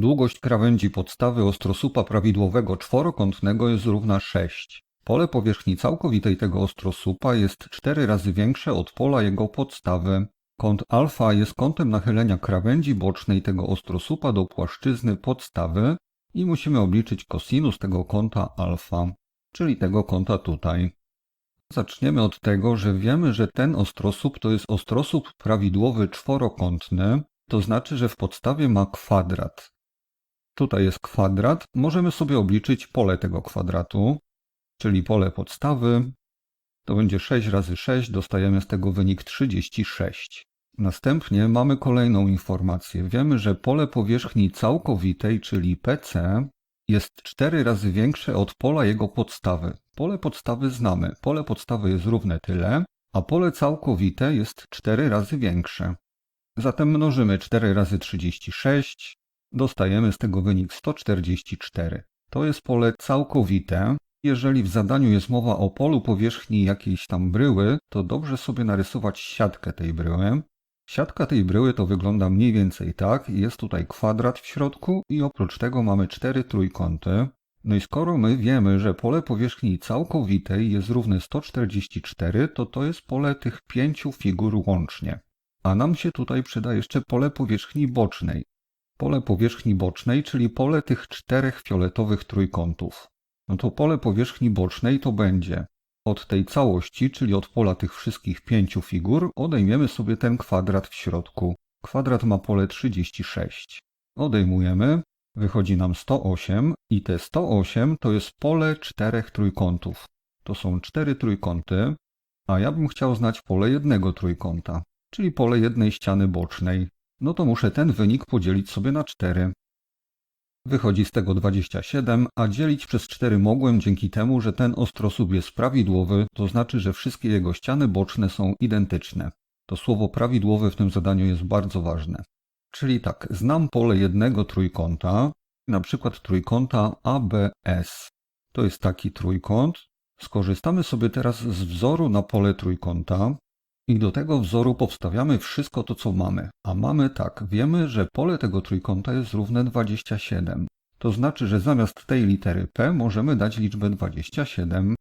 Długość krawędzi podstawy ostrosłupa prawidłowego czworokątnego jest równa 6. Pole powierzchni całkowitej tego ostrosłupa jest 4 razy większe od pola jego podstawy. Kąt alfa jest kątem nachylenia krawędzi bocznej tego ostrosłupa do płaszczyzny podstawy i musimy obliczyć kosinus tego kąta alfa, czyli tego kąta tutaj. Zaczniemy od tego, że wiemy, że ten ostrosłup to jest ostrosłup prawidłowy czworokątny, to znaczy, że w podstawie ma kwadrat. Tutaj jest kwadrat, możemy sobie obliczyć pole tego kwadratu, czyli pole podstawy. To będzie 6 razy 6, dostajemy z tego wynik 36. Następnie mamy kolejną informację. Wiemy, że pole powierzchni całkowitej, czyli PC, jest 4 razy większe od pola jego podstawy. Pole podstawy znamy. Pole podstawy jest równe tyle, a pole całkowite jest 4 razy większe. Zatem mnożymy 4 razy 36, dostajemy z tego wynik 144. To jest pole całkowite. Jeżeli w zadaniu jest mowa o polu powierzchni jakiejś tam bryły, to dobrze sobie narysować siatkę tej bryły. Siatka tej bryły to wygląda mniej więcej tak. Jest tutaj kwadrat w środku i oprócz tego mamy cztery trójkąty. No i skoro my wiemy, że pole powierzchni całkowitej jest równe 144, to to jest pole tych pięciu figur łącznie. A nam się tutaj przyda jeszcze pole powierzchni bocznej. Pole powierzchni bocznej, czyli pole tych czterech fioletowych trójkątów. No to pole powierzchni bocznej to będzie od tej całości, czyli od pola tych wszystkich pięciu figur, odejmiemy sobie ten kwadrat w środku. Kwadrat ma pole 36. Odejmujemy, wychodzi nam 108 i te 108 to jest pole czterech trójkątów. To są cztery trójkąty, a ja bym chciał znać pole jednego trójkąta, czyli pole jednej ściany bocznej. No to muszę ten wynik podzielić sobie na 4. Wychodzi z tego 27, a dzielić przez 4 mogłem dzięki temu, że ten ostrosłup jest prawidłowy, to znaczy, że wszystkie jego ściany boczne są identyczne. To słowo prawidłowe w tym zadaniu jest bardzo ważne. Czyli tak, znam pole jednego trójkąta, na przykład trójkąta ABS. To jest taki trójkąt. Skorzystamy sobie teraz z wzoru na pole trójkąta i do tego wzoru powstawiamy wszystko to, co mamy. A mamy tak, wiemy, że pole tego trójkąta jest równe 27. To znaczy, że zamiast tej litery P możemy dać liczbę 27.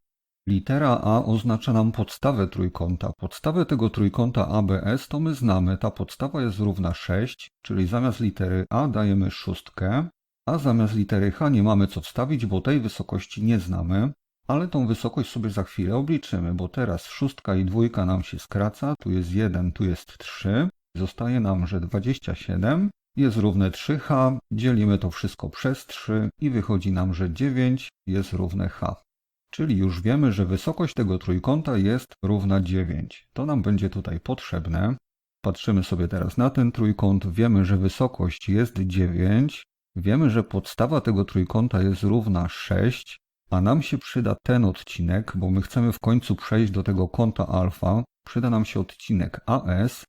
Litera A oznacza nam podstawę trójkąta. Podstawę tego trójkąta ABS to my znamy. Ta podstawa jest równa 6, czyli zamiast litery A dajemy szóstkę, a zamiast litery H nie mamy co wstawić, bo tej wysokości nie znamy. Ale tą wysokość sobie za chwilę obliczymy, bo teraz szóstka i dwójka nam się skraca, tu jest 1, tu jest 3. Zostaje nam, że 27 jest równe 3h, dzielimy to wszystko przez 3 i wychodzi nam, że 9 jest równe h. Czyli już wiemy, że wysokość tego trójkąta jest równa 9. To nam będzie tutaj potrzebne. Patrzymy sobie teraz na ten trójkąt, wiemy, że wysokość jest 9, wiemy, że podstawa tego trójkąta jest równa 6, a nam się przyda ten odcinek, bo my chcemy w końcu przejść do tego kąta alfa. Przyda nam się odcinek AS,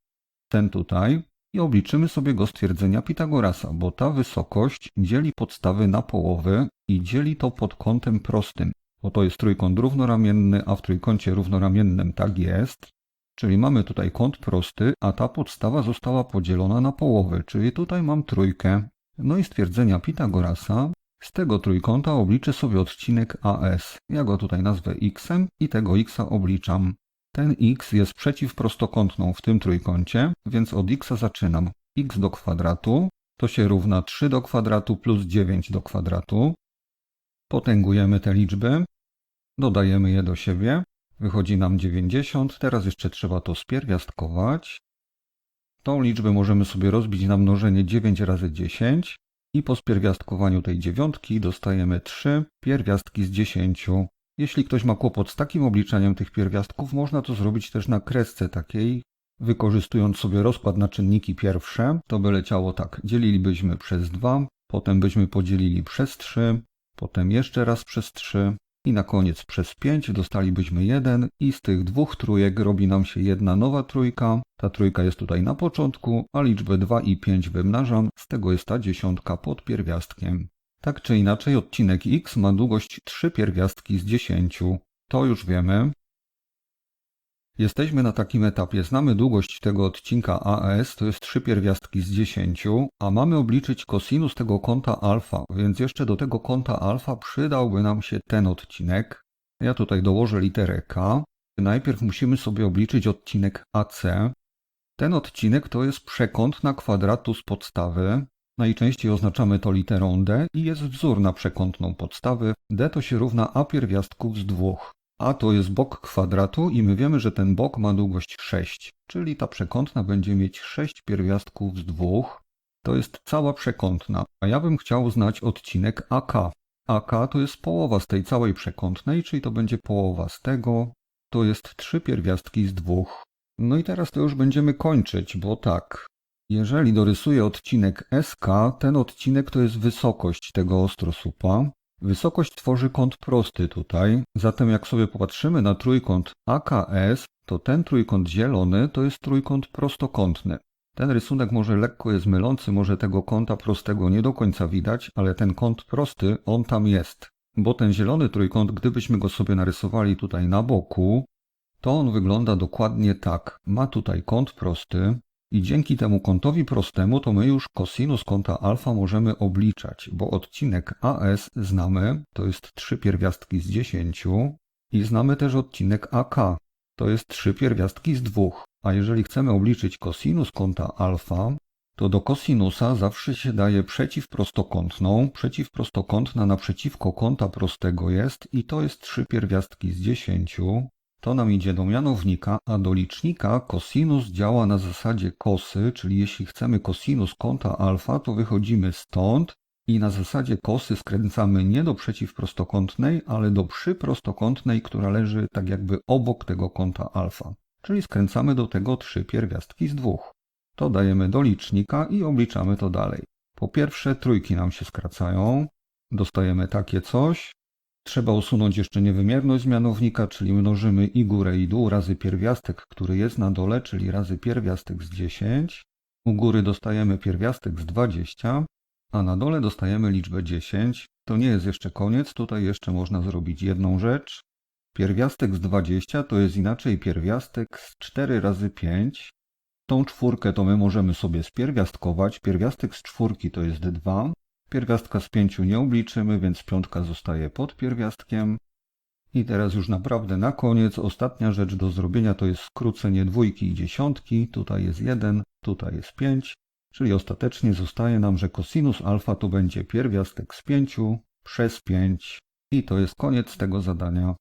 ten tutaj, i obliczymy sobie go stwierdzenia Pitagorasa, bo ta wysokość dzieli podstawy na połowy i dzieli to pod kątem prostym. Bo to jest trójkąt równoramienny, a w trójkącie równoramiennym tak jest. Czyli mamy tutaj kąt prosty, a ta podstawa została podzielona na połowy, czyli tutaj mam trójkę. No i stwierdzenia Pitagorasa z tego trójkąta obliczę sobie odcinek AS. Ja go tutaj nazwę x i tego x obliczam. Ten x jest przeciwprostokątną w tym trójkącie, więc od x zaczynam. x do kwadratu to się równa 3 do kwadratu plus 9 do kwadratu. Potęgujemy te liczby, dodajemy je do siebie. Wychodzi nam 90. Teraz jeszcze trzeba to spierwiastkować. Tą liczbę możemy sobie rozbić na mnożenie 9 razy 10 i po spierwiastkowaniu tej dziewiątki dostajemy 3 pierwiastki z 10. Jeśli ktoś ma kłopot z takim obliczeniem tych pierwiastków, można to zrobić też na kresce takiej, wykorzystując sobie rozkład na czynniki pierwsze. To by leciało tak, dzielilibyśmy przez 2, potem byśmy podzielili przez 3, potem jeszcze raz przez 3, i na koniec przez 5 dostalibyśmy 1 i z tych dwóch trójek robi nam się jedna nowa trójka. Ta trójka jest tutaj na początku, a liczbę 2 i 5 wymnażam, z tego jest ta dziesiątka pod pierwiastkiem. Tak czy inaczej odcinek x ma długość 3 pierwiastki z 10. To już wiemy. Jesteśmy na takim etapie. Znamy długość tego odcinka AS, to jest 3 pierwiastki z 10, a mamy obliczyć kosinus tego kąta alfa, więc jeszcze do tego kąta alfa przydałby nam się ten odcinek. Ja tutaj dołożę literę K. Najpierw musimy sobie obliczyć odcinek AC. Ten odcinek to jest przekąt na kwadratus podstawy. Najczęściej oznaczamy to literą D i jest wzór na przekątną podstawy. D to się równa A pierwiastków z dwóch. A to jest bok kwadratu i my wiemy, że ten bok ma długość 6, czyli ta przekątna będzie mieć 6 pierwiastków z dwóch. To jest cała przekątna, a ja bym chciał znać odcinek AK. AK to jest połowa z tej całej przekątnej, czyli to będzie połowa z tego. To jest 3 pierwiastki z dwóch. No i teraz to już będziemy kończyć, bo tak. Jeżeli dorysuję odcinek SK, ten odcinek to jest wysokość tego ostrosłupa. Wysokość tworzy kąt prosty tutaj, zatem jak sobie popatrzymy na trójkąt AKS, to ten trójkąt zielony to jest trójkąt prostokątny. Ten rysunek może lekko jest mylący, może tego kąta prostego nie do końca widać, ale ten kąt prosty, on tam jest. Bo ten zielony trójkąt, gdybyśmy go sobie narysowali tutaj na boku, to on wygląda dokładnie tak. Ma tutaj kąt prosty, i dzięki temu kątowi prostemu to my już kosinus kąta alfa możemy obliczać, bo odcinek AS znamy, to jest 3 pierwiastki z 10 i znamy też odcinek AK, to jest 3 pierwiastki z 2. A jeżeli chcemy obliczyć kosinus kąta alfa, to do kosinusa zawsze się daje przeciwprostokątną. Przeciwprostokątna naprzeciwko kąta prostego jest i to jest 3 pierwiastki z 10. To nam idzie do mianownika, a do licznika kosinus działa na zasadzie kosy, czyli jeśli chcemy kosinus kąta alfa, to wychodzimy stąd i na zasadzie kosy skręcamy nie do przeciwprostokątnej, ale do przyprostokątnej, która leży tak jakby obok tego kąta alfa. Czyli skręcamy do tego trzy pierwiastki z dwóch. To dajemy do licznika i obliczamy to dalej. Po pierwsze trójki nam się skracają, dostajemy takie coś, Trzeba usunąć jeszcze niewymierność mianownika, czyli mnożymy i górę i dół razy pierwiastek, który jest na dole, czyli razy pierwiastek z 10. U góry dostajemy pierwiastek z 20, a na dole dostajemy liczbę 10. To nie jest jeszcze koniec, tutaj jeszcze można zrobić jedną rzecz. Pierwiastek z 20 to jest inaczej pierwiastek z 4 razy 5. Tą czwórkę to my możemy sobie spierwiastkować. Pierwiastek z czwórki to jest 2. Pierwiastka z pięciu nie obliczymy, więc piątka zostaje pod pierwiastkiem. I teraz już naprawdę na koniec, ostatnia rzecz do zrobienia to jest skrócenie dwójki i dziesiątki. Tutaj jest 1, tutaj jest 5, czyli ostatecznie zostaje nam, że cosinus alfa to będzie pierwiastek z 5 przez 5 i to jest koniec tego zadania.